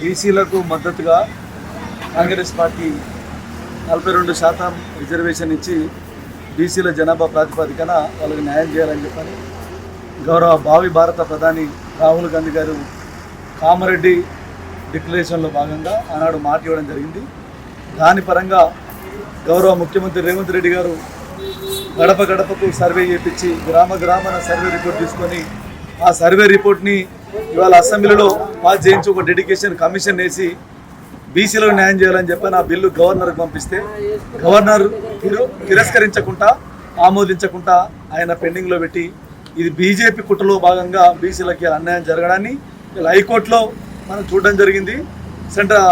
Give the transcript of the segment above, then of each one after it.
బీసీలకు మద్దతుగా కాంగ్రెస్ పార్టీ నలభై రెండు శాతం రిజర్వేషన్ ఇచ్చి బీసీల జనాభా ప్రాతిపదికన వాళ్ళకి న్యాయం చేయాలని చెప్పని గౌరవ భావి భారత ప్రధాని రాహుల్ గాంధీ గారు కామారెడ్డి డిక్లరేషన్లో భాగంగా ఆనాడు మాట ఇవ్వడం జరిగింది. దాని పరంగా గౌరవ ముఖ్యమంత్రి రేవంత్ రెడ్డి గారు గడప గడపకు సర్వే చేయించి గ్రామ గ్రామాన సర్వే రిపోర్ట్ తీసుకొని ఆ సర్వే రిపోర్ట్ని ఇవాళ అసెంబ్లీలో పాస్ చేయించి ఒక డెడికేషన్ కమిషన్ వేసి బీసీలకు న్యాయం చేయాలని చెప్పి నా బిల్లు గవర్నర్కి పంపిస్తే గవర్నర్ తిరు- తిరస్కరించకుండా ఆమోదించకుండా ఆయన పెండింగ్లో పెట్టి ఇది బీజేపీ కుట్రలో భాగంగా బీసీలకి అన్యాయం జరగడాన్ని ఇలా హైకోర్టులో మనం చూడడం జరిగింది సెంట్రల్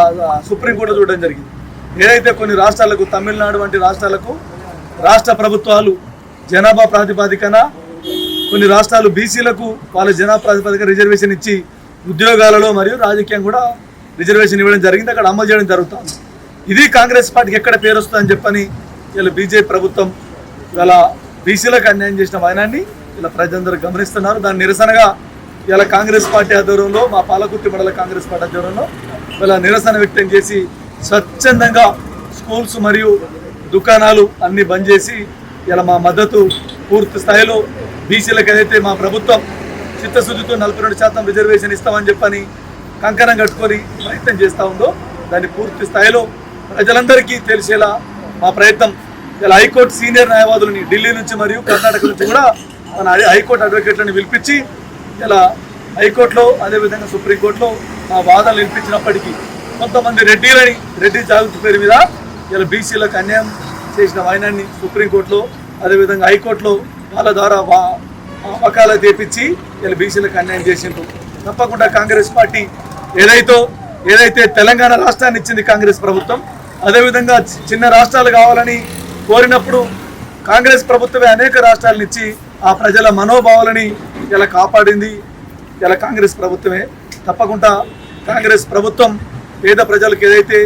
సుప్రీంకోర్టులో చూడడం జరిగింది. ఏదైతే కొన్ని రాష్ట్రాలకు తమిళనాడు వంటి రాష్ట్రాలకు రాష్ట్ర ప్రభుత్వాలు జనాభా ప్రాతిపాదికన కొన్ని రాష్ట్రాలు బీసీలకు వాళ్ళ జనా ప్రాతిపదిక రిజర్వేషన్ ఇచ్చి ఉద్యోగాలలో మరియు రాజకీయం కూడా రిజర్వేషన్ ఇవ్వడం జరిగింది. అక్కడ అమలు చేయడం జరుగుతుంది. ఇది కాంగ్రెస్ పార్టీకి ఎక్కడ పేరు వస్తుందని చెప్పని ఇలా బీజేపీ ప్రభుత్వం ఇలా బీసీలకు అన్యాయం చేసిన వైనాన్ని ఇలా ప్రజలందరూ గమనిస్తున్నారు. దాని నిరసనగా ఇలా కాంగ్రెస్ పార్టీ ఆధ్వర్యంలో మా పాలకుర్తి మండల కాంగ్రెస్ పార్టీ ఆధ్వర్యంలో ఇలా నిరసన వ్యక్తం చేసి స్వచ్ఛందంగా స్కూల్స్ మరియు దుకాణాలు అన్నీ బంద్ చేసి ఇలా మా మద్దతు పూర్తి స్థాయిలో బీసీలకు ఏదైతే మా ప్రభుత్వం చిత్తశుద్ధితో నలభై రెండు శాతం రిజర్వేషన్ ఇస్తామని చెప్పని కంకణం కట్టుకొని ప్రయత్నం చేస్తూ ఉందో దాన్ని పూర్తి స్థాయిలో ప్రజలందరికీ తెలిసేలా మా ప్రయత్నం. ఇలా హైకోర్టు సీనియర్ న్యాయవాదులని ఢిల్లీ నుంచి మరియు కర్ణాటక నుంచి కూడా మన హై- హైకోర్టు అడ్వకేట్లను పిలిపించి ఇలా హైకోర్టులో అదేవిధంగా సుప్రీంకోర్టులో మా వాదనలు వినిపించినప్పటికీ కొంతమంది రెడ్డిలని రెడ్డి జాగృతి పేరు మీద ఇలా బీసీలకు అన్యాయం చేసిన వాయనాన్ని సుప్రీంకోర్టులో అదేవిధంగా హైకోర్టులో వాళ్ళ ద్వారా వా వకాల తెప్పించి వీళ్ళు బీసీలకు అన్యాయం చేసిండ్రు. తప్పకుండా కాంగ్రెస్ పార్టీ ఏదైతే ఏదైతే తెలంగాణ రాష్ట్రాన్ని ఇచ్చింది కాంగ్రెస్ ప్రభుత్వం అదేవిధంగా చిన్న రాష్ట్రాలు కావాలని కోరినప్పుడు కాంగ్రెస్ ప్రభుత్వమే అనేక రాష్ట్రాలను ఇచ్చి ఆ ప్రజల మనోభావాలని ఇలా కాపాడింది ఇలా కాంగ్రెస్ ప్రభుత్వమే. తప్పకుండా కాంగ్రెస్ ప్రభుత్వం పేద ప్రజలకు ఏదైతే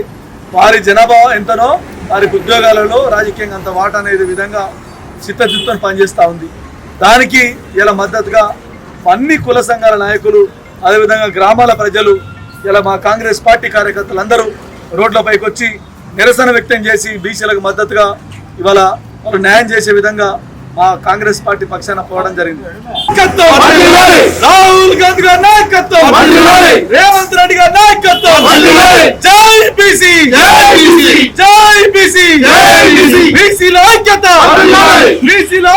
వారి జనాభా ఎంతనో వారికి ఉద్యోగాలలో రాజకీయంగా అంత వాటా అనేది విధంగా చిత్తశుద్ధితో పనిచేస్తూ ఉంది. దానికి ఇలా మద్దతుగా అన్ని కుల సంఘాల నాయకులు అదేవిధంగా గ్రామాల ప్రజలు ఇలా మా కాంగ్రెస్ పార్టీ కార్యకర్తలు అందరూ రోడ్లపైకి వచ్చి నిరసన వ్యక్తం చేసి బీసీలకు మద్దతుగా ఇవాళ వాళ్ళు న్యాయం చేసే విధంగా మా కాంగ్రెస్ పార్టీ పక్షాన పోవడం జరిగింది! రాహుల్ గాంధీ గారి నాయకత్వం! రేవంత్ రెడ్డి గారి నాయకత్వం! జై బీసీ! జై బీసీ! బీసీల ఐక్యత బీసీల